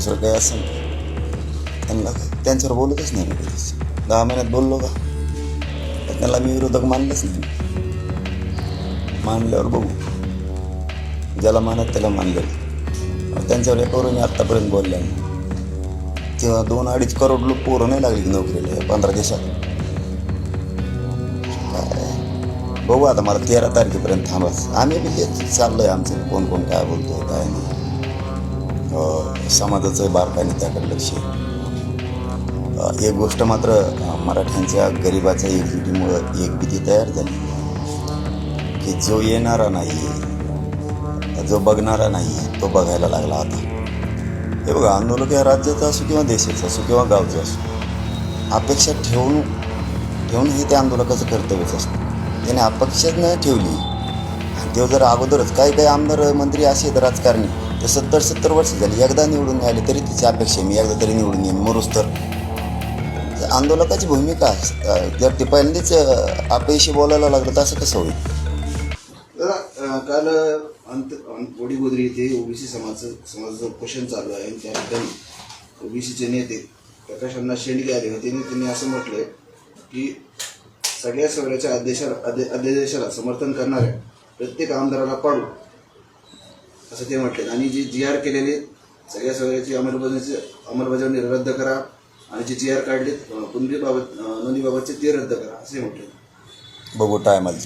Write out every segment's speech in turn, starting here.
दुसरं काही असेल त्यांना त्यांच्यावर बोलतच नाही मी कधीच. दहा महिन्यात बोललो का? तर त्यांना मी विरोधक मानलंच नाही. मानल्यावर बघू. ज्याला मानत त्याला मानलेलं त्यांच्यावर एकावर मी आत्तापर्यंत बोलल्या तेव्हा दोन अडीच करोड लोक पोरं नाही लागली नोकरीला या पंधरा देशात काय? बघू आता मला तेरा तारखेपर्यंत थांबाच आम्ही बी हेच चाललंय आमचं. कोण कोण काय बोलतोय काय नाही. समाजाचं बारकाईने त्याकडे लक्ष एक गोष्ट मात्र मराठ्यांच्या गरिबाच्या एकजुटीमुळं एक भीती तयार झाली. की जो येणारा नाही जो बघणारा नाही तो बघायला लागला आता. हे बघा आंदोलक या राज्याचं असो किंवा देशाचं असो किंवा गावचं असो अपेक्षा ठेवून ठेवून हे त्या आंदोलकाचं कर्तव्यच असतं. त्याने अपेक्षाच नाही ठेवली. आणि तेव्हा जर अगोदरच काही काही आमदार मंत्री असे आहेत राजकारणी तर सत्तर सत्तर वर्ष झाली. एकदा निवडून आले तरी तिची अपेक्षा मी एकदा तरी निवडून येईन. मरुस्तर आंदोलकाची भूमिका जर ते पहिल्यांदाच अपयशी बोलायला लागलं तर असं कसं होईल? दादा काल अंत गोडीगोदरी येथे ओबीसी समाज समाजाचं उपोषण चालू आहे. आणि त्या ठिकाणी ओबीसीचे नेते प्रकाश अण्णा शेंडगे आले होते. आणि त्यांनी असं म्हटलंय की सगळ्या सगळ्याच्या अध्याशाला अध्यादेशाला समर्थन करणाऱ्या प्रत्येक आमदाराला पाडू. असं ते म्हटले आणि जे जी आर केलेले सगळ्या सगळ्याची अंमलबजावणीची अंमलबजावणी रद्द करा. आणि जे जी आर काढले कुंडलीबाबत नोंदीबाबतचे ते रद्द करा असे म्हटले बघू टायमाला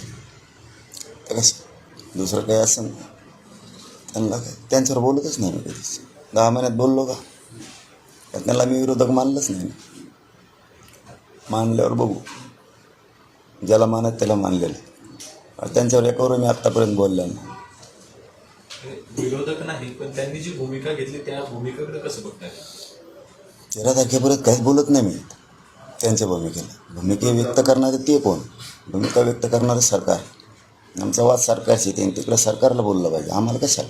दुसरं काही असं त्यांना काय त्यांच्यावर बोलतच नाही मी कधीच. दहा महिन्यात बोललो का? त्यांना मी विरोधक मानलंच नाही मानल्यावर बघू. ज्याला मानत त्याला मानलेलं त्यांच्यावर एकावर मी आत्तापर्यंत बोललेलं नाही. विरोधक नाही पण त्यांनी जी भूमिका घेतली त्या भूमिकेकडे कसं बघताय? तेरा तारखेपर्यंत काहीच बोलत नाही मी. त्यांच्या भूमिकेला. भूमिके व्यक्त करणारे ते कोण? भूमिका व्यक्त करणारं सरकार. आमचा वाद सरकारशी त्यांनी तिकडं सरकारला बोललं पाहिजे. आम्हाला कशाला?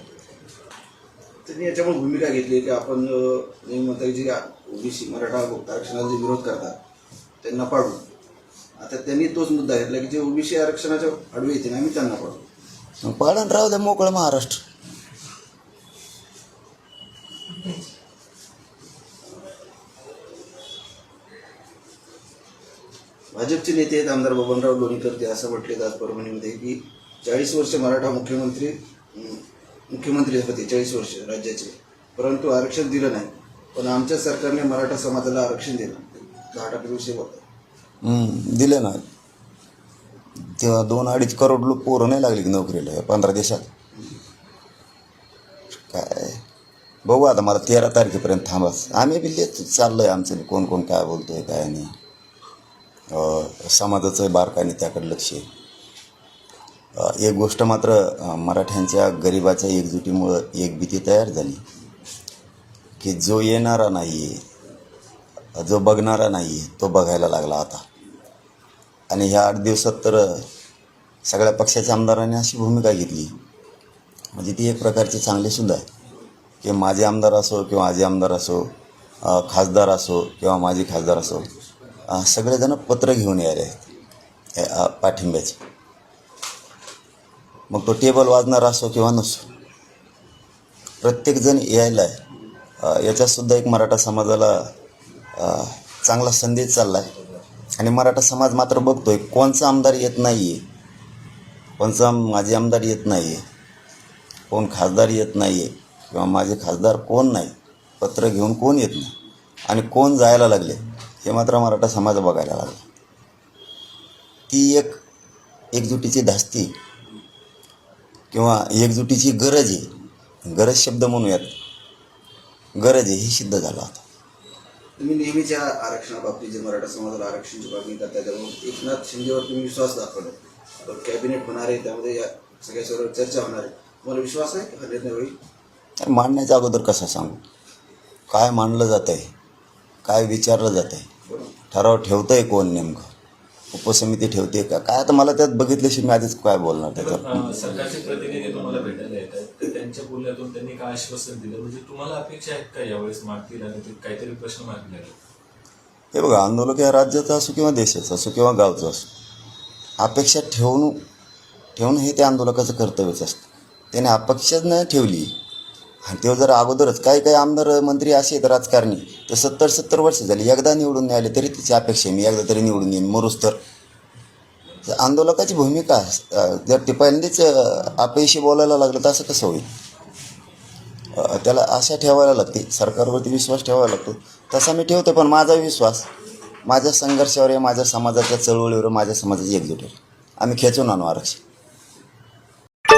त्यांनी याच्यामुळे भूमिका घेतली की आपण नेहमी म्हणता जे ओबीसी मराठा आरक्षणाला जे विरोध करतात त्यांना पाडू. आता त्यांनी तोच मुद्दा घेतला की जे ओबीसी आरक्षणाच्या आडवे येते ना आम्ही त्यांना पाडू. मग पाडण राहू द्या मोकळं महाराष्ट्र. भाजपचे नेते आहेत आमदार बबनराव लोणीकर ते असं म्हटले आज परभणीमध्ये की चाळीस वर्ष मराठा मुख्यमंत्री मुख्यमंत्री होते चाळीस वर्ष राज्याचे. परंतु आरक्षण दिलं नाही. पण आमच्या सरकारने मराठा समाजाला आरक्षण दिलं. दहा टक्के विषय दिलं ना. तेव्हा दोन अडीच करोड लोक पोरं नाही लागली की नोकरीला पंधरा देशात. काय? बघू आता मला तेरा तारखेपर्यंत थांबास आम्ही बी लेत चाललं आहे आमचं. कोण कोण काय बोलतोय काय नाही. समाजाचं बारकाने त्याकडे लक्ष आहे. एक गोष्ट मात्र मराठ्यांच्या गरिबाच्या एकजुटीमुळं एक भीती तयार झाली. की जो येणारा नाही आहे जो बघणारा नाही आहे तो बघायला लागला आता. आणि ह्या आठ दिवसात तर सगळ्या पक्षाच्या आमदारांनी अशी भूमिका घेतली. म्हणजे ती एक प्रकारची चांगली सुद्धा आहे. की माझे आमदार असो किंवा माझे आमदार असो खासदार असो किंवा माजी खासदार असो सगळेजणं सगळेजण पत्र घेऊन यायले आहेत पाठिंब्याचे. मग तो टेबल वाजणार असो किंवा नसो प्रत्येकजण यायला आहे. याच्यातसुद्धा एक मराठा समाजाला चांगला संदेश चालला आहे आणि मराठा समाज मात्र बघतो आहे कोणचा आमदार येत नाही आहे कोणचा माझे आमदार येत नाही आहे कोण खासदार येत नाही आहे किंवा माझे खासदार कोण नाही पत्र घेऊन कोण येत नाही आणि कोण जायला लागले हे मात्र मराठा समाज बघायला लागला. ती एक एकजुटीची धास्ती किंवा एकजुटीची गरज आहे गरज शब्द म्हणूयात गरज आहे हे सिद्ध झालं आता. तुम्ही नेहमीच्या आरक्षणाबाबतीत जे मराठा समाजाला आरक्षणाची मागणी करता त्यामुळे एकनाथ शिंदेवर तुम्ही विश्वास दाखवला. कॅबिनेट होणार आहे त्यामध्ये या सगळ्या सर्व चर्चा होणार आहे. तुम्हाला विश्वास आहे? की हा निर्णय होईल. मांडण्याच्या अगोदर कसं सांगू? काय मांडलं जात आहे काय विचारलं जात आहे ठराव ठेवतं आहे कोण नेमकं? उपसमिती ठेवते का? काय आता मला त्यात बघितल्याशिवाय मी आधीच काय बोलणार त्याच्यावर? अं, सरकारचे प्रतिनिधी तुम्हाला भेटायला येत आहेत. तर त्यांच्या बोलण्यातून त्यांनी काय आश्वासन दिलं? म्हणजे तुम्हाला अपेक्षा आहेत का यावेळेस मागतील आणि ते काहीतरी प्रश्न मागले हे बघा आंदोलक या राज्याचं असो किंवा देशाचं असो किंवा गावचं असो अपेक्षा ठेवून ठेवून हे त्या आंदोलकाचं कर्तव्यच असतं. त्याने अपेक्षाच नाही ठेवली आणि ते जर अगोदरच काही काही आमदार मंत्री असे आहेत राजकारणी. तर सत्तर सत्तर वर्ष झाली. एकदा निवडून नाही आले तरी तिची अपेक्षा आहे. मी एकदा तरी निवडून येईन मरूस तर. आंदोलकाची भूमिका जर ते पहिल्यांदाच अपयशी बोलायला लागलं तर असं कसं होईल? त्याला आशा ठेवायला लागते. सरकारवरती विश्वास ठेवावा लागतो. तसा मी ठेवतो पण माझा विश्वास माझ्या संघर्षावर आहे माझ्या समाजाच्या चळवळीवर माझ्या समाजाची एकजूट आम्ही खेचून आणू आरक्षण.